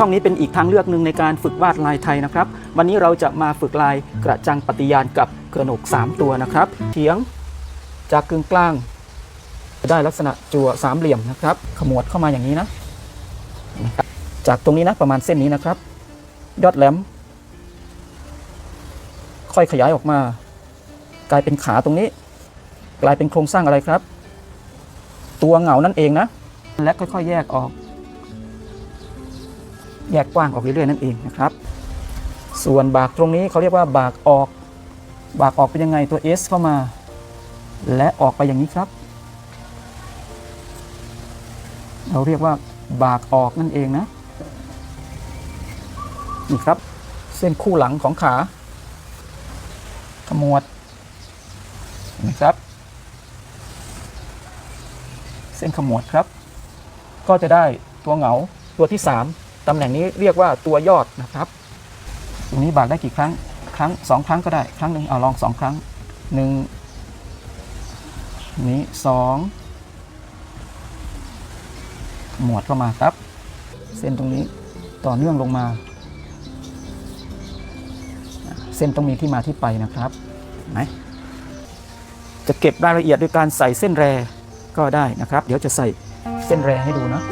ช่องนี้เป็นอีกทางเลือกหนึ่งในการฝึกวาดลายไทยนะครับ วันนี้เราจะมาฝึกลายกระจังปฏิญาณกับกระหนก 3 ตัวนะครับเฉียงจากกึ่งกลาง ได้ลักษณะจั่วสามเหลี่ยมนะครับ ขมวดเข้ามาอย่างนี้นะ จากตรงนี้นะประมาณเส้นนี้นะครับ ยอดแหลม ค่อยขยายออกมา กลายเป็นขาตรงนี้ กลายเป็นโครงสร้างอะไรครับ ตัวเหงานั่นเองนะ และค่อยๆ แยกออก แยกกว้างออกเรื่อยๆนั่นเองนะครับ ส่วนบากตรงนี้เขาเรียกว่าบากออก บากออกเป็นยังไงตัว S เข้ามา และออกไปอย่างนี้ครับ เราเรียกว่าบากออกนั่นเองนะนี่ครับ เส้นคู่หลังของขาขมวดนะครับ เส้นขมวดครับ ก็จะได้ตัวเหงาตัวที่ 3 ตำแหน่งนี้เรียกว่าตัวยอดนะครับตรงนี้บากได้กี่ครั้งครั้งสองครั้งก็ได้ ครั้งหนึ่งเอาลองสองครั้งหนึ่งนี้สองหมวดเข้ามาครับ เส้นตรงนี้ต่อเนื่องลงมา เส้นต้องมีที่มาที่ไปนะครับไหมจะเก็บรายละเอียดโดยการใส่เส้นแรก็ได้นะครับ เดี๋ยวจะใส่เส้นแรให้ดูนะ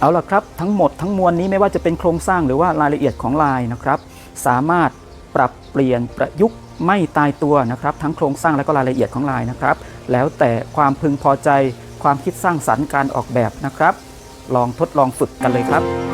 เอาละครับทั้งหมดทั้งมวลนี้ไม่ว่าจะเป็นโครงสร้างหรือว่ารายละเอียดของลายนะครับ สามารถปรับเปลี่ยนประยุกต์ไม่ตายตัวนะครับ ทั้งโครงสร้างและก็รายละเอียดของลายนะครับ แล้วแต่ความพึงพอใจความคิดสร้างสรรค์การออกแบบนะครับ ลองทดลองฝึกกันเลยครับ